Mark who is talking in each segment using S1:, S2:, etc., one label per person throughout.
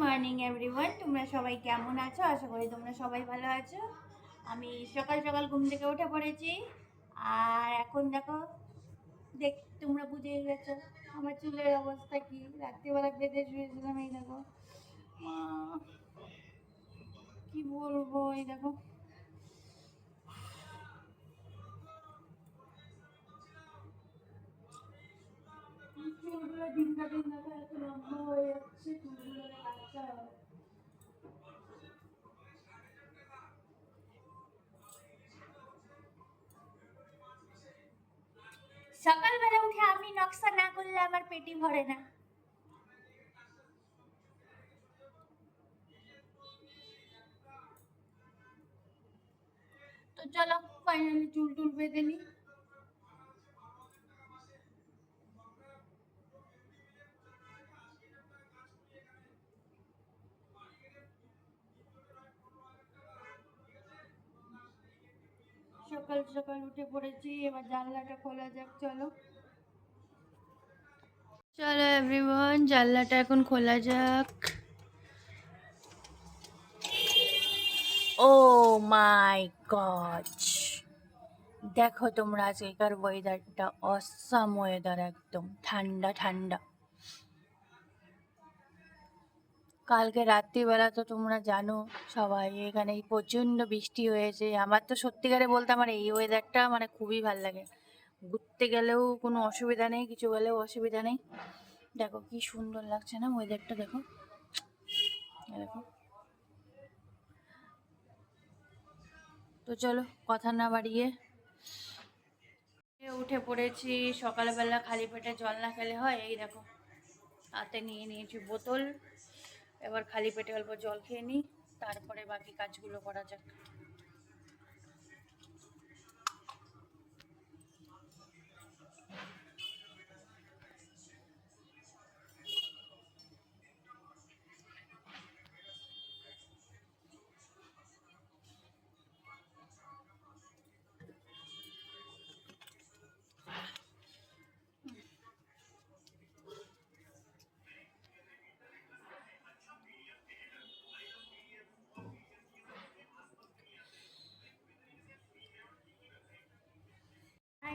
S1: Morning everyone তোমরা সবাই কেমন আছো? আশা করি তোমরা সবাই ভালো আছো। আমি সকাল সকাল ঘুম থেকে উঠে পড়েছি। আর এখন দেখো, দেখ, তোমরা বুঝে গেছো আমার চুলের অবস্থা কি। রাত্রিবেলা বেঁধে শুয়েছিলাম, এই দেখো। কি বলব, এই দেখো। চুলগুলো কাটতে সকালবেলা উঠে আমি নকশা না করলে আমার পেটি ভরে না। তো চলো ফাইনালি চুল টুল বেঁধে নিই। সকাল সকাল উঠে পড়েছি, এবার জানলাটা খোলা যাক, চলো। চলো এভরিওয়ান জানলাটা এখন খোলা যাক। ও মাই গড দেখো তোমরা আজকের ওয়েদারটা অসাম ওয়েদার একদম, ঠান্ডা ঠান্ডা। কালকে রাত্রিবেলা তো তোমরা জানো সবাই এখানে প্রচণ্ড বৃষ্টি হয়েছে। আমার তো সত্যিকারে বলতে আমার এই ওয়েদারটা মানে খুবই ভালো লাগে। ঘুরতে গেলেও কোনো অসুবিধা নেই, কিছু গেলেও অসুবিধা নেই। দেখো কি সুন্দর লাগছে না ওয়েদারটা দেখো। দেখো। তো চলো, কথা না বাড়িয়ে। উঠে পড়েছি, সকালবেলা খালি পেটে জল না খেলে হয়, এই দেখো। হাতে নিয়ে নিয়েছি বোতল। এবার খালি পেটে অল্প জল খেয়ে নিই তারপরে বাকি কাজগুলো করা যাক।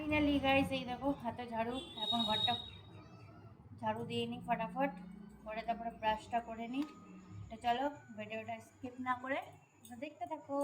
S1: ফাইনালি গাইস এই দেখো, হাতে ঝাড়ু, এখন ঘরটা ঝাড়ু দিয়ে নিই ফটাফট। করে তারপরে ব্রাশটা করে নিই। তো চলো ভিডিওটা স্কিপ না করে দেখতে থাকো।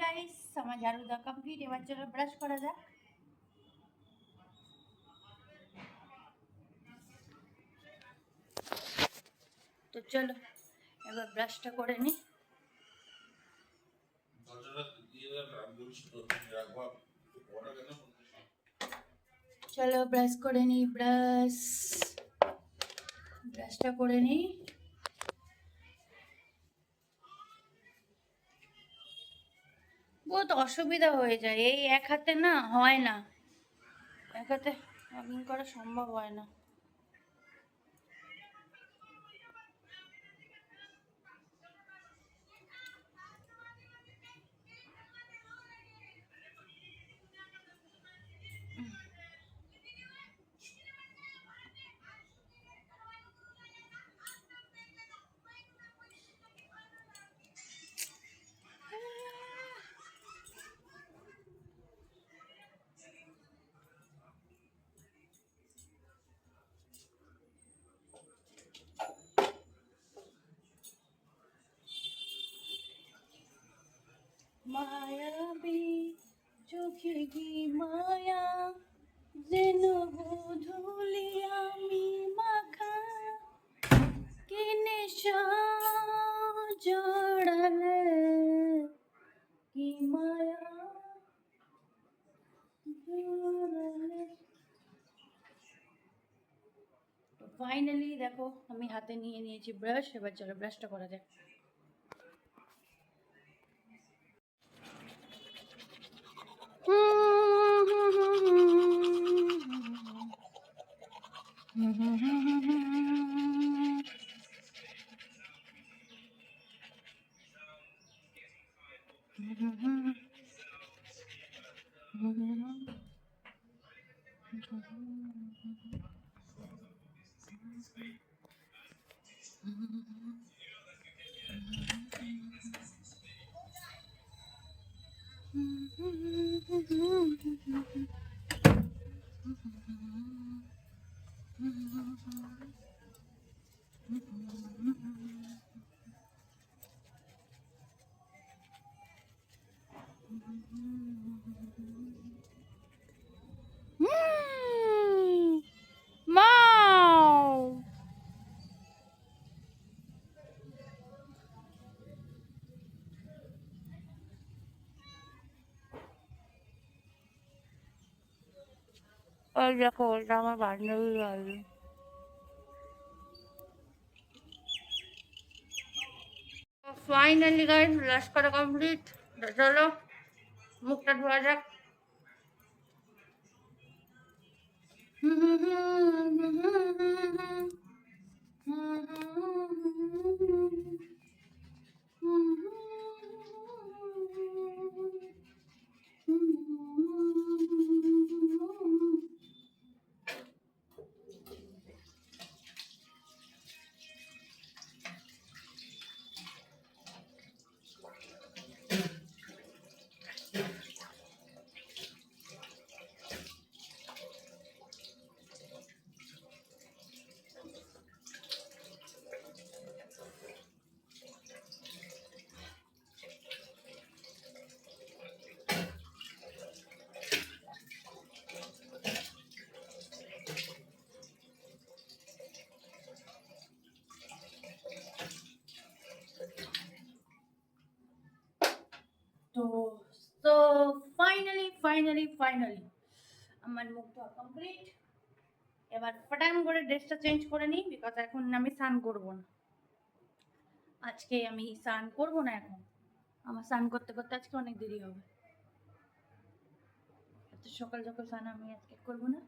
S1: আমার ঝাড়ু দেওয়া কমপ্লিট এবার চলো ব্রাশ করা যাক। তো চলো এবার ব্রাশটা করে নিই চলো ব্রাশ করে নিই ব্রাশ ব্রাশটা করে নিই বহুত অসুবিধা হয়ে যায়। এই এক হাতে না হয় না। এক হাতে করা সম্ভব হয় না। মায়াবী চোখে কি মায়া? যেন ধুলি আমি মাখা। কি নেশা জড়ালে? কি মায়া? জড়ালে। ফাইনালি দেখো, আমি হাতে নিয়ে নিয়েছি ব্রাশ এবার চলো ব্রাশটা করা যাক। Mm-hmm. Mau. ওই দেখো ওটা আমার বান্ধবী বাড়ি ফাইনালি গাইস ব্রাশ করা কমপ্লিট চলো মুখটা ধোয়া যাক তো ফাইনালি ফাইনালি আমার মুখ ধোয়া কমপ্লিট এবার ফটান করে ড্রেসটা চেঞ্জ করে নিই বিকজ এখন আমি স্নান করব না। আজকে আমি স্নান করব না এখন। আমার স্নান করতে করতে আজকে অনেক দেরি হবে। এত সকাল সকাল স্নান আমি আজকে করব না।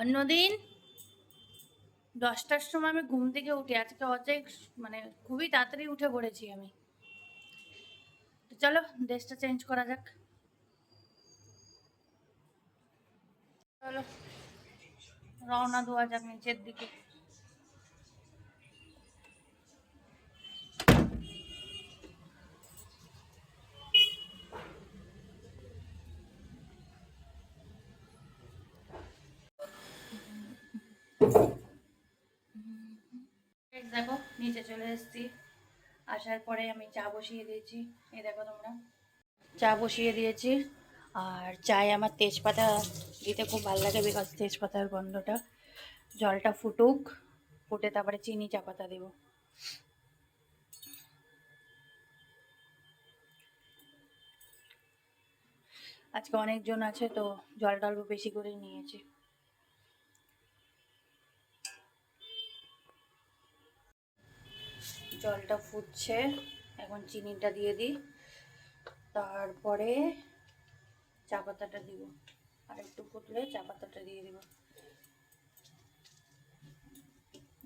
S1: অন্যদিন দশটার সময় আমি ঘুম থেকে উঠি। আজকে অনেক মানে খুবই তাড়াতাড়ি উঠে পড়েছি আমি। চলো, ড্রেসটা চেঞ্জ করা যাক। চলো, রওনা দেওয়া যাক নিচের দিকে। দেখো, নিচে চলে এসেছি। আসার পরে আমি চা বসিয়ে দিয়েছি। এ দেখো তোমরা। চা বসিয়ে দিয়েছি। আর চায়ে আমার তেজপাতা দিতে খুব ভালো লাগে বিকজ তেজপাতার গন্ধটা। জলটা ফুটুক, ফুটে তারপরে চিনি, চা পাতা দেবো। আজকে অনেকজন আছে তো জলটা অল্প বেশি করে নিয়েছি। জলটা ফুটছে। এখন চিনিটা দিয়ে দিই। তারপরে চা পাতাটা দিব। আর একটু ফুটলে চা পাতাটা দিয়ে দিব।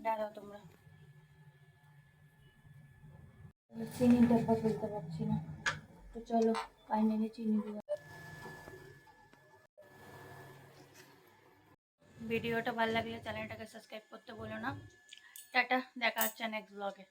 S1: দাঁড়াও তোমরা। চিনির ডাব্বা ফেলতে পারছি না। তো চলো চিনি দিব ভিডিওটা ভালো লাগলে চ্যানেলটাকে সাবস্ক্রাইব করতে বলো না। টাটা, দেখা হচ্ছে নেক্সট ব্লগে